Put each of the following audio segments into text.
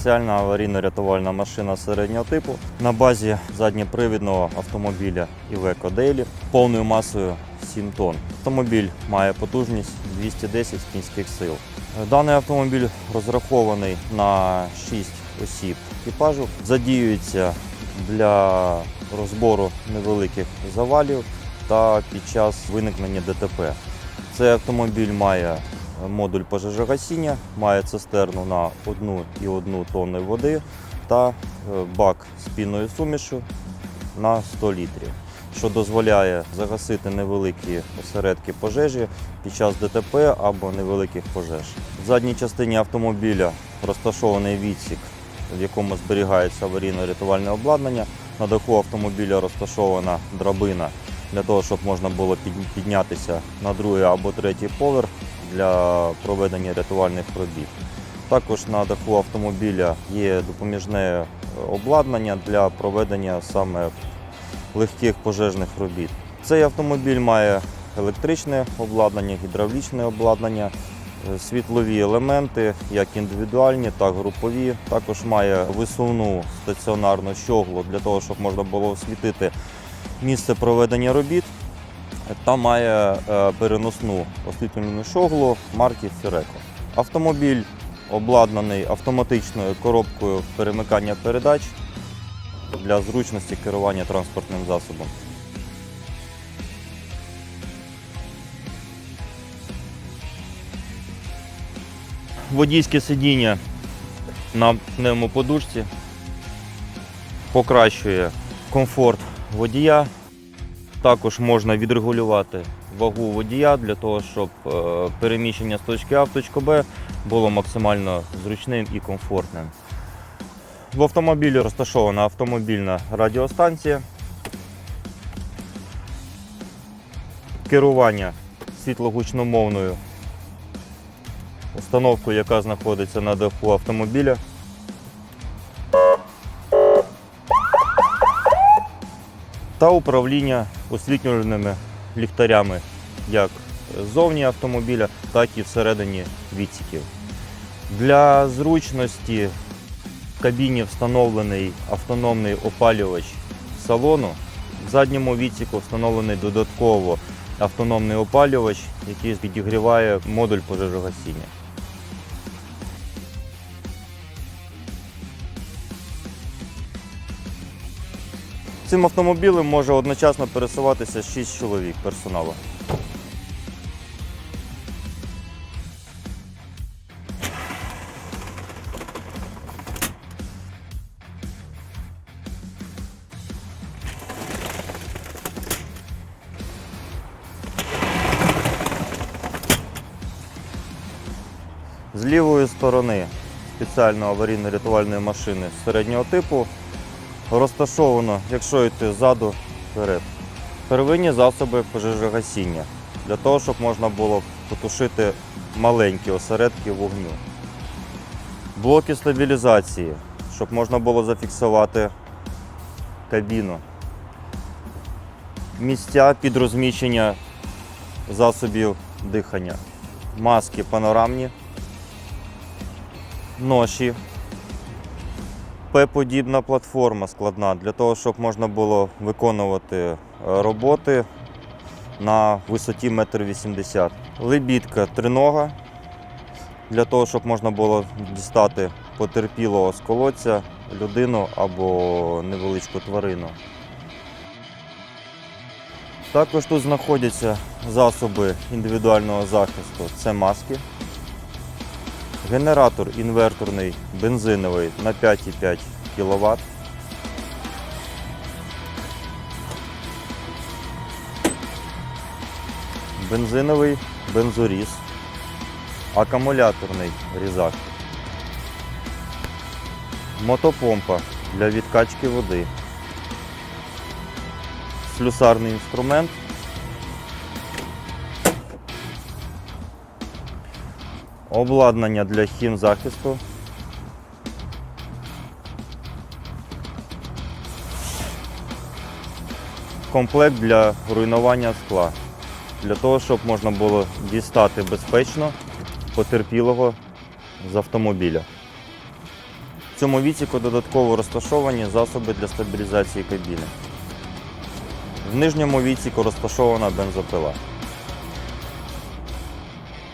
спеціальна аварійно-рятувальна машина середнього типу на базі задньопривідного автомобіля Iveco Daily повною масою 7 тонн. Автомобіль має потужність 210 кінських сил. Даний автомобіль розрахований на 6 осіб екіпажу, задіюється для розбору невеликих завалів та під час виникнення ДТП. Цей автомобіль має модуль пожежогасіння, має цистерну на 1,1 тонни води та е, бак з пінною сумішю на 100 літрів, що дозволяє загасити невеликі осередки пожежі під час ДТП або невеликих пожеж. В задній частині автомобіля розташований відсік, в якому зберігається аварійно-рятувальне обладнання. На даху автомобіля розташована драбина для того, щоб можна було піднятися на другий або третій поверх для проведення рятувальних робіт. Також на даху автомобіля є допоміжне е, обладнання для проведення саме легких пожежних робіт. Цей автомобіль має електричне обладнання, гідравлічне обладнання, е, світлові елементи, як індивідуальні, так і групові. Також має висувну стаціонарну щоглу для того, щоб можна було освітити місце проведення робіт та має е, переносну освітлювальну шоглу марки Фіреко. Автомобіль обладнаний автоматичною коробкою перемикання передач для зручності керування транспортним засобом. Водійське сидіння на пневмоподушці покращує комфорт водія. Також можна відрегулювати вагу водія для того, щоб е, переміщення з точки А в точку Б було максимально зручним і комфортним. В автомобілі розташована автомобільна радіостанція. Керування світлогучномовною установкою, яка знаходиться на даху автомобіля. Та управління освітлювальними ліхтарями як ззовні автомобіля, так і всередині відсіків. Для зручності в кабіні встановлений автономний опалювач салону. В задньому відсіку встановлений додатково автономний опалювач, який підігріває модуль пожежогасіння. Цим автомобілем може одночасно пересуватися 6 чоловік персоналу. З лівої сторони спеціальної аварійно-рятувальної машини середнього типу розташовано, якщо йти ззаду вперед. Первинні засоби пожежогасіння для того, щоб можна було потушити маленькі осередки вогню. Блоки стабілізації, щоб можна було зафіксувати кабіну. Місця під розміщення засобів дихання. Маски панорамні, ноші П-подібна платформа складна для того, щоб можна було виконувати е, роботи на висоті 1,80 м. Лебідка тринога для того, щоб можна було дістати потерпілого з колодця людину або невеличку тварину. Також тут знаходяться засоби індивідуального захисту. Це маски, Генератор інверторний бензиновий на 5,5 кВт. Бензиновий бензоріз. Акумуляторний різак. Мотопомпа для відкачки води. Слюсарний інструмент. Обладнання для хімзахисту. Комплект для руйнування скла. Для того, щоб можна було дістати безпечно потерпілого з автомобіля. В цьому відсіку додатково розташовані засоби для стабілізації кабіни. В нижньому відсіку розташована бензопила.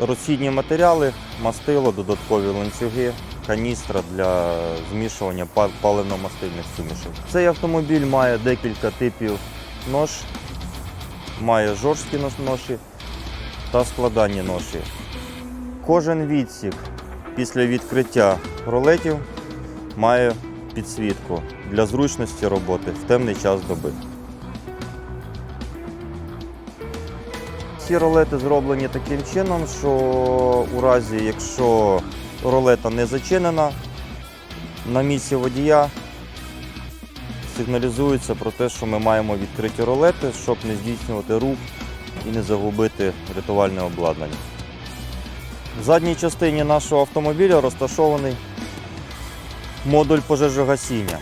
Розхідні матеріали, мастило, додаткові ланцюги, каністра для змішування паливно-мастильних сумішей. Цей автомобіль має декілька типів нож, має жорсткі ноші та складанні ноші. Кожен відсік після відкриття ролетів має підсвітку для зручності роботи в темний час доби. Ці ролети зроблені таким чином, що у разі, якщо ролета не зачинена, на місці водія сигналізується про те, що ми маємо відкриті ролети, щоб не здійснювати рух і не загубити рятувальне обладнання. В задній частині нашого автомобіля розташований модуль пожежогасіння.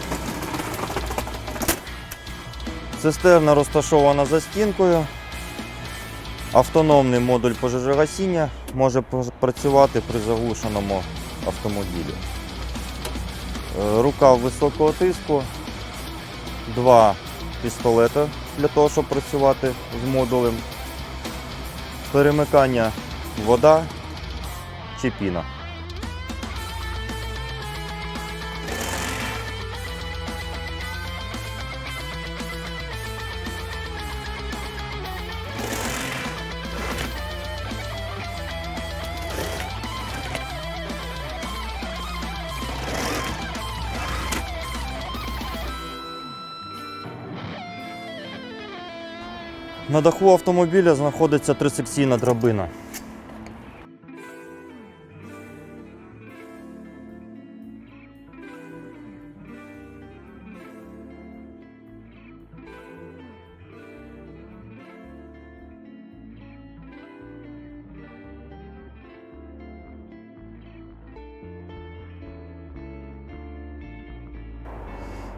Цистерна розташована за стінкою. Автономний модуль пожежогасіння може працювати при заглушеному автомобілі. Е, Рукав високого тиску, два пістолета для того, щоб працювати з модулем, перемикання вода чи піна. На даху автомобіля знаходиться трисекційна драбина.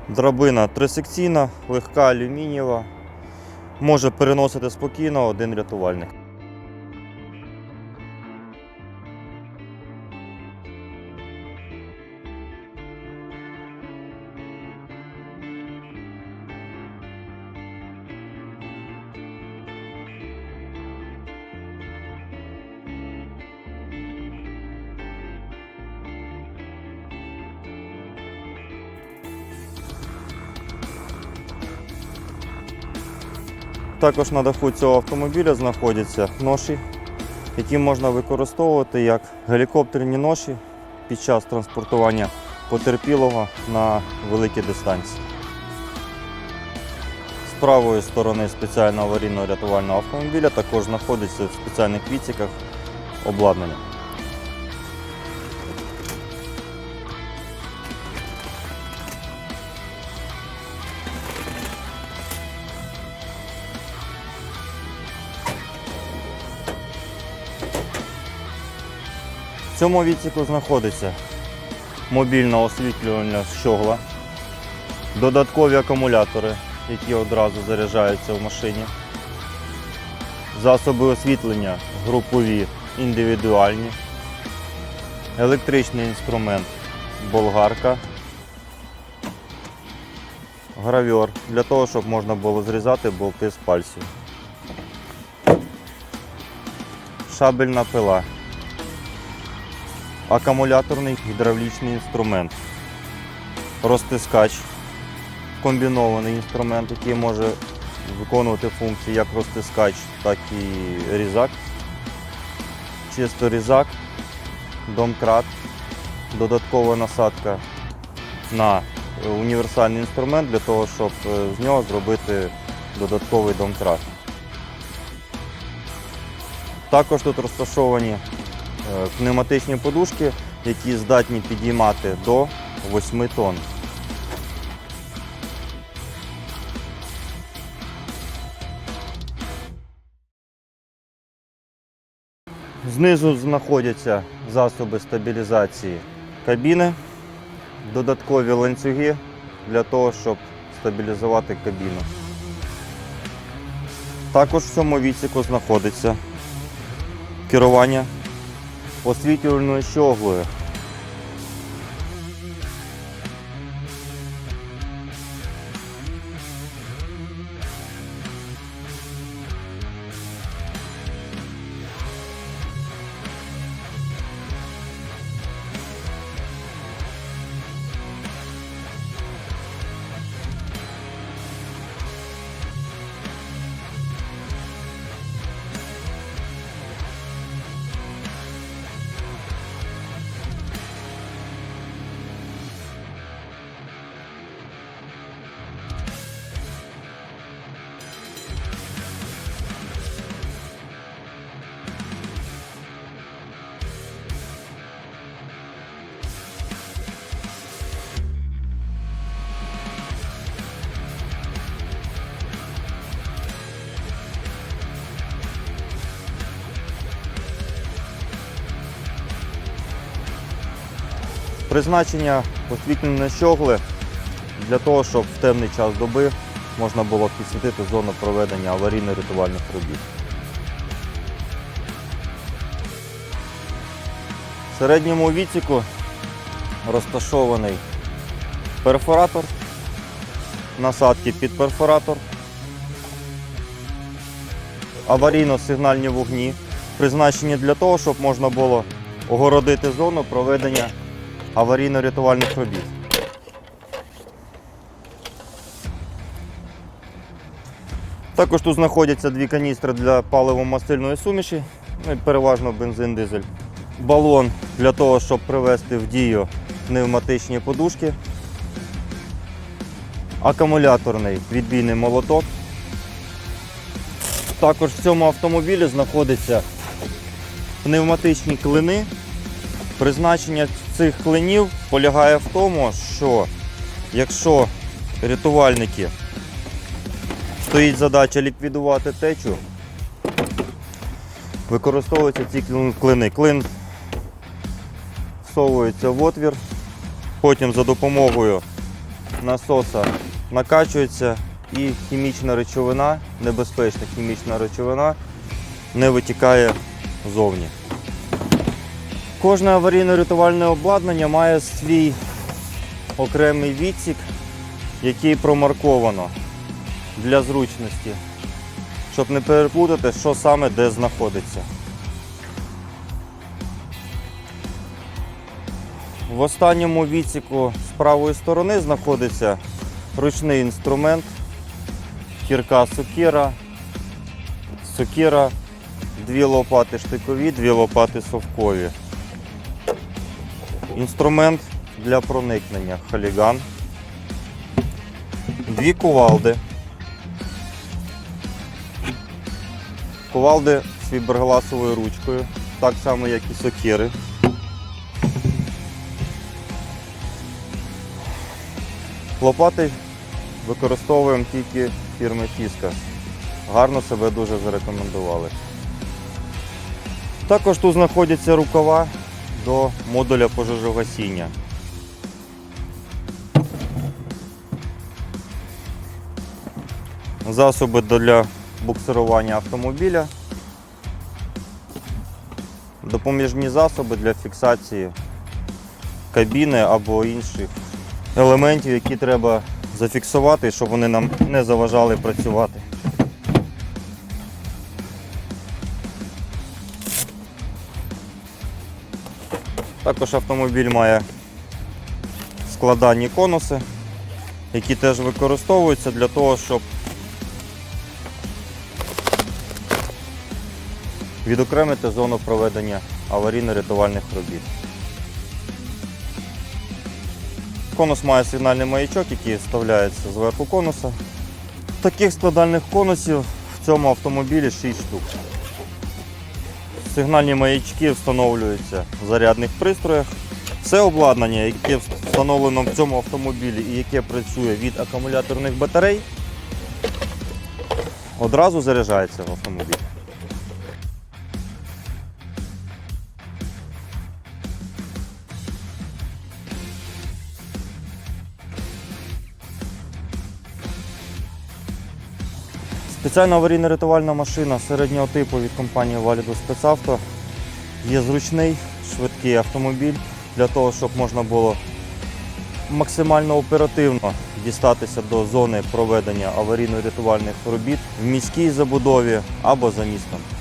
Драбина трисекційна, легка алюмінієва, може переносити спокійно один рятувальник. Також на даху цього автомобіля знаходяться ноші, які можна використовувати як гелікоптерні ноші під час транспортування потерпілого на великі дистанції. З правої сторони спеціального аварійного рятувального автомобіля також знаходиться в спеціальних відсіках обладнання. В цьому відсіку знаходиться мобільна освітлювальна щогла, додаткові акумулятори, які одразу заряджаються в машині, засоби освітлення групові, індивідуальні, електричний інструмент, болгарка, гравьор для того, щоб можна було зрізати болти з пальців. Шабельна пила акумуляторний гідравлічний інструмент, розтискач, комбінований інструмент, який може виконувати функції як розтискач, так і різак, чисто різак, домкрат, додаткова насадка на е, універсальний інструмент для того, щоб е, з нього зробити додатковий домкрат. Також тут розташовані пневматичні подушки, які здатні підіймати до 8 тонн. Знизу знаходяться засоби стабілізації кабіни, додаткові ланцюги для того, щоб стабілізувати кабіну. Також в цьому відсіку знаходиться керування освітлювальною щоглою. Призначення освітлені щогли для того, щоб в темний час доби можна було підсвітити зону проведення аварійно-рятувальних робіт. В середньому відсіку розташований перфоратор, насадки під перфоратор, аварійно-сигнальні вогні, призначені для того, щоб можна було огородити зону проведення аварійно-рятувальних робіт. Також тут знаходяться дві каністри для паливо-мастильної суміші, ну і переважно бензин дизель. Балон для того, щоб привести в дію пневматичні подушки. Акумуляторний відбійний молоток. Також в цьому автомобілі знаходяться пневматичні клини. Призначення цих клинів полягає в тому, що якщо рятувальники стоїть задача ліквідувати течу, використовуються ці клини. Клин всовується в отвір, потім за допомогою насоса накачується і хімічна речовина, небезпечна хімічна речовина не витікає зовні. Кожне аварійно-рятувальне обладнання має свій окремий відсік, який промарковано для зручності, щоб не переплутати, що саме де знаходиться. В останньому відсіку з правої сторони знаходиться ручний інструмент, кірка сокира, сокира, дві лопати штикові, дві лопати совкові. Інструмент для проникнення халіган, дві кувалди. Кувалди з фібергласовою ручкою, так само як і сокири. Лопати використовуємо тільки фірми Фіска. Гарно себе дуже зарекомендували. Також тут знаходяться рукава до модуля пожежогасіння. Засоби для буксирування автомобіля. Допоміжні засоби для фіксації кабіни або інших елементів, які треба зафіксувати, щоб вони нам не заважали працювати. Також автомобіль має складанні конуси, які теж використовуються для того, щоб відокремити зону проведення аварійно-рятувальних робіт. Конус має сигнальний маячок, який вставляється зверху конуса. Таких складальних конусів в цьому автомобілі 6 штук. Сигнальні маячки встановлюються в зарядних пристроях. Все обладнання, яке встановлено в цьому автомобілі і яке працює від акумуляторних батарей, одразу заряджається в автомобіль. Спеціальна аварійно-рятувальна машина середнього типу від компанії Valido Спецавто є зручний, швидкий автомобіль для того, щоб можна було максимально оперативно дістатися до зони проведення аварійно-рятувальних робіт в міській забудові або за містом.